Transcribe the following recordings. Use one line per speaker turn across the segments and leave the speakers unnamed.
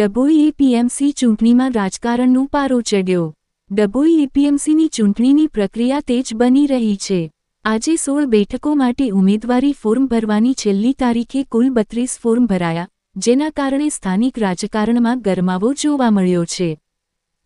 Dabhoi APMC ચૂંટણીમાં રાજકારણનું પારો ચડ્યો ડભોઈ એપીએમસીની ચૂંટણીની પ્રક્રિયા તેજ બની રહી છે. આજે સોળ બેઠકો માટે ઉમેદવારી ફોર્મ ભરવાની છેલ્લી તારીખે કુલ બત્રીસ ફોર્મ ભરાયા, જેના કારણે સ્થાનિક રાજકારણમાં ગરમાવો જોવા મળ્યો છે.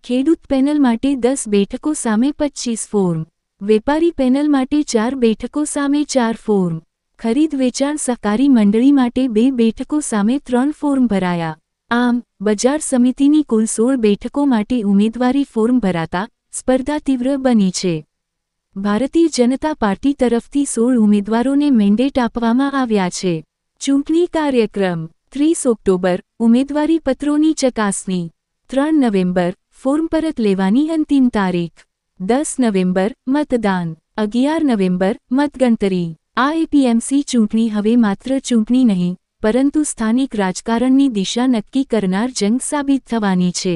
ખેડૂત પેનલ માટે દસ બેઠકો સામે પચ્ચીસ ફોર્મ. વેપારી પેનલ માટે ચાર બેઠકો સામે ચાર ફોર્મ. ખરીદ વેચાણ સહકારી મંડળી માટે બે બેઠકો સામે ત્રણ ફોર્મ ભરાયા. આમ, બજાર સમિતિની કુલ સોળ બેઠકો માટે ઉમેદવારી ફોર્મ ભરાતા સ્પર્ધા તીવ્ર બની છે. ભારતીય જનતા પાર્ટી તરફથી સોળ ઉમેદવારોને મેન્ડેટ આપવામાં આવ્યા છે. ચૂંટણી કાર્યક્રમ, ત્રીસ ઓક્ટોબર ઉમેદવારી પત્રોની ચકાસણી, ત્રણ નવેમ્બર, ફોર્મ પરત લેવાની અંતિમ તારીખ, દસ નવેમ્બર, મતદાન, અગિયાર નવેમ્બર, મતગણતરી. આ એપીએમસી ચૂંટણી હવે માત્ર ચૂંટણી નહીં પરંતુ સ્થાનિક રાજકારણની દિશા નક્કી કરનાર જંગ સાબિત થવાની છે.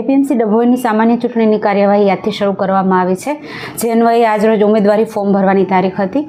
એપીએમસી ડભોઈની સામાન્ય ચૂંટણીની કાર્યવાહી આજથી શરૂ કરવામાં આવી છે. જે અન્વયે આજરોજ ઉમેદવારી ફોર્મ ભરવાની તારીખ હતી.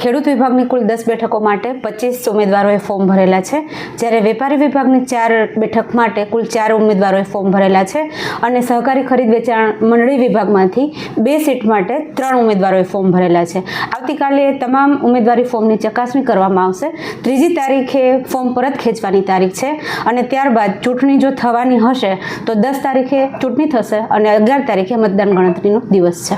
ખેડૂત વિભાગની કુલ દસ બેઠકો માટે પચીસ ઉમેદવારોએ ફોર્મ ભરેલા છે. જ્યારે વેપારી વિભાગની ચાર બેઠક માટે કુલ ચાર ઉમેદવારોએ ફોર્મ ભરેલા છે અને સહકારી ખરીદ વેચાણ મંડળી વિભાગમાંથી બે સીટ માટે ત્રણ ઉમેદવારોએ ફોર્મ ભરેલા છે. આવતીકાલે તમામ ઉમેદવારી ફોર્મની ચકાસણી કરવામાં આવશે. ત્રીજી તારીખે ફોર્મ પરત ખેંચવાની તારીખ છે અને ત્યારબાદ ચૂંટણી જો થવાની હશે, તો દસ તારીખે ચૂંટણી થશે અને અગિયાર તારીખે મતદાન ગણતરીનો દિવસ છે.